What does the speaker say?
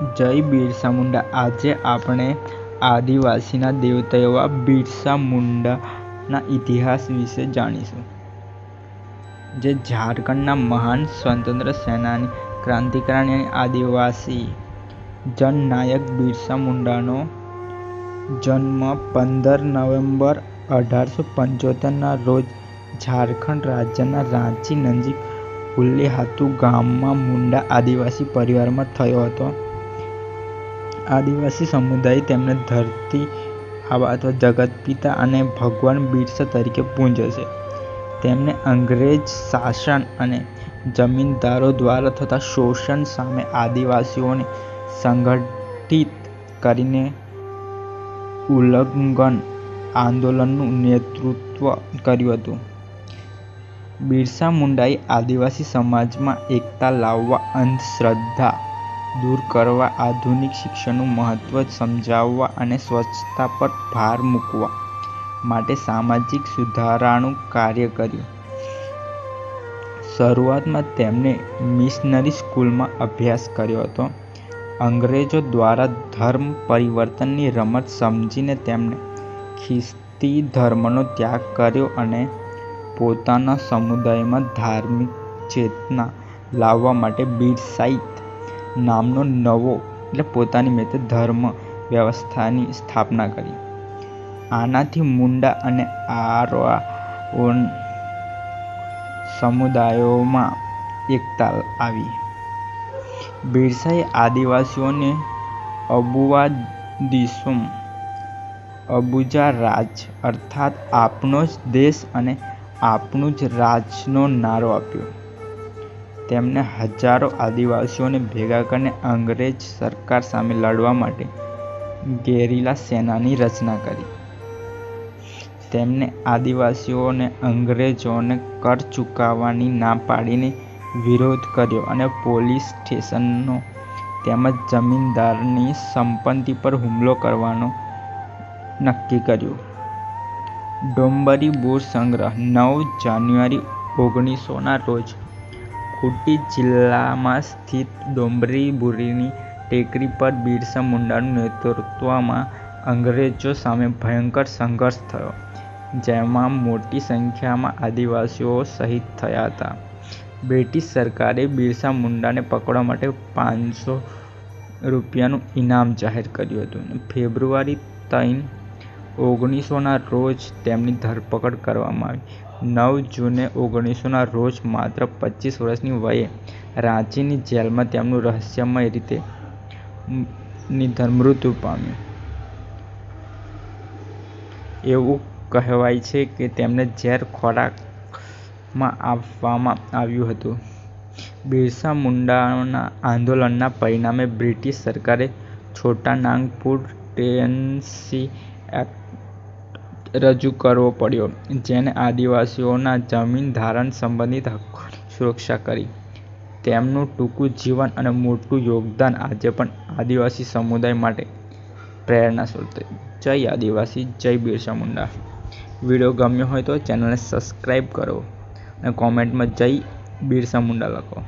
જય બિરસા મુંડા. આજે આપણે આદિવાસીના દેવતા એવા બિરસા મુંડાના ઇતિહાસ વિશે જાણીશું. જે ઝારખંડના મહાન સ્વતંત્ર સેનાની ક્રાંતિકારી અને આદિવાસી જનનાયક બિરસા મુંડાનો જન્મ પંદર નવેમ્બર અઢારસો પંચોતેરના રોજ ઝારખંડ રાજ્યના રાંચી નજીક ઉલ્લેહાતુ ગામમાં મુંડા આદિવાસી પરિવારમાં થયો હતો. આદિવાસી સમુદાય તેમને ધરતી આબા અથવા જગતપિતા અને ભગવાન બિરસા તરીકે પૂજે છે. તેમને અંગ્રેજ શાસન અને જમીનદારો દ્વારા થતા શોષણ સામે આદિવાસીઓને સંગઠિત કરીને ઉલ્લંઘન આંદોલનનું નેતૃત્વ કર્યું હતું. બિરસા મુંડાએ આદિવાસી સમાજમાં એકતા લાવવા અંધશ્રદ્ધા દૂર કરવા, આધુનિક શિક્ષણનું મહત્વ સમજાવવા અને સ્વચ્છતા પર ભાર મૂકવા માટે સામાજિક સુધારાનું કાર્ય કર્યું. શરૂઆતમાં તેમણે મિશનરી સ્કૂલમાં અભ્યાસ કર્યો હતો. અંગ્રેજો દ્વારા ધર્મ પરિવર્તનની રમત સમજીને તેમણે ખ્રિસ્તી ધર્મનો ત્યાગ કર્યો અને પોતાના સમુદાયમાં ધાર્મિક ચેતના લાવવા માટે બીરસાઈત નામનો નવો એટલે પોતાની મેતે ધર્મ વ્યવસ્થાની સ્થાપના કરી. આનાથી મુંડા અને આરવા સમુદાયોમાં એકતા આવી. બિરસાએ આદિવાસીઓને અબુવા દિસોમ, અબુજા રાજ અર્થાત આપણો જ દેશ અને આપણું જ રાજનો નારો આપ્યો. તેમણે હજારો આદિવાસીઓને ભેગા કરીને અંગ્રેજ સરકાર સામે લડવા માટે ગેરીલા સેનાની રચના કરી. તેમને આદિવાસીઓને અંગ્રેજોને કર ચૂકવવાની ના પાડીને વિરોધ કર્યો અને પોલીસ સ્ટેશનનો તેમજ જમીનદારની સંપત્તિ પર હુમલો કરવાનો નક્કી કર્યું. ડોંબરી બોર સંગ્રહ નવ જાન્યુઆરી ઓગણીસોના રોજ ખૂંટી જિલ્લામાં સ્થિત ડોંબરીબુરીની ટેકરી પર બિરસા મુંડાનું નેતૃત્વમાં અંગ્રેજો સામે ભયંકર સંઘર્ષ થયો, જેમાં મોટી સંખ્યામાં આદિવાસીઓ શહીદ થયા હતા. બ્રિટિશ સરકારે બિરસા મુંડાને પકડવા માટે પાંચસો રૂપિયાનું ઇનામ જાહેર કર્યું હતું. ફેબ્રુઆરી ત્રણ, ઓગણીસોના રોજ તેમની ધરપકડ કરવામાં આવી. નવ જૂને ઓગણીસોના રોજ માત્ર પચીસ વર્ષની વયે રાંચીની જેલમાં તેમનું રહસ્યમય રીતે નિધન પામ્યું. એવું કહેવાય છે કે તેમને ઝેર ખોરાકમાં આપવામાં આવ્યું હતું. બિરસા મુંડાના આંદોલનના પરિણામે બ્રિટિશ સરકારે છોટા નાગપુર ટેનસી એક્ટ રજૂ કરવો પડ્યો, જેણે આદિવાસીઓના જમીન ધારણ સંબંધિત હકોની સુરક્ષા કરી. તેમનું ટૂંકું જીવન અને મોટું યોગદાન આજે પણ આદિવાસી સમુદાય માટે પ્રેરણા સ્ત્રોત જય આદિવાસી, જય બિરસા મુંડા. વીડિયો ગમ્યો હોય તો ચેનલને સબસ્ક્રાઈબ કરો અને કોમેન્ટમાં જય બિરસા મુંડા લખો.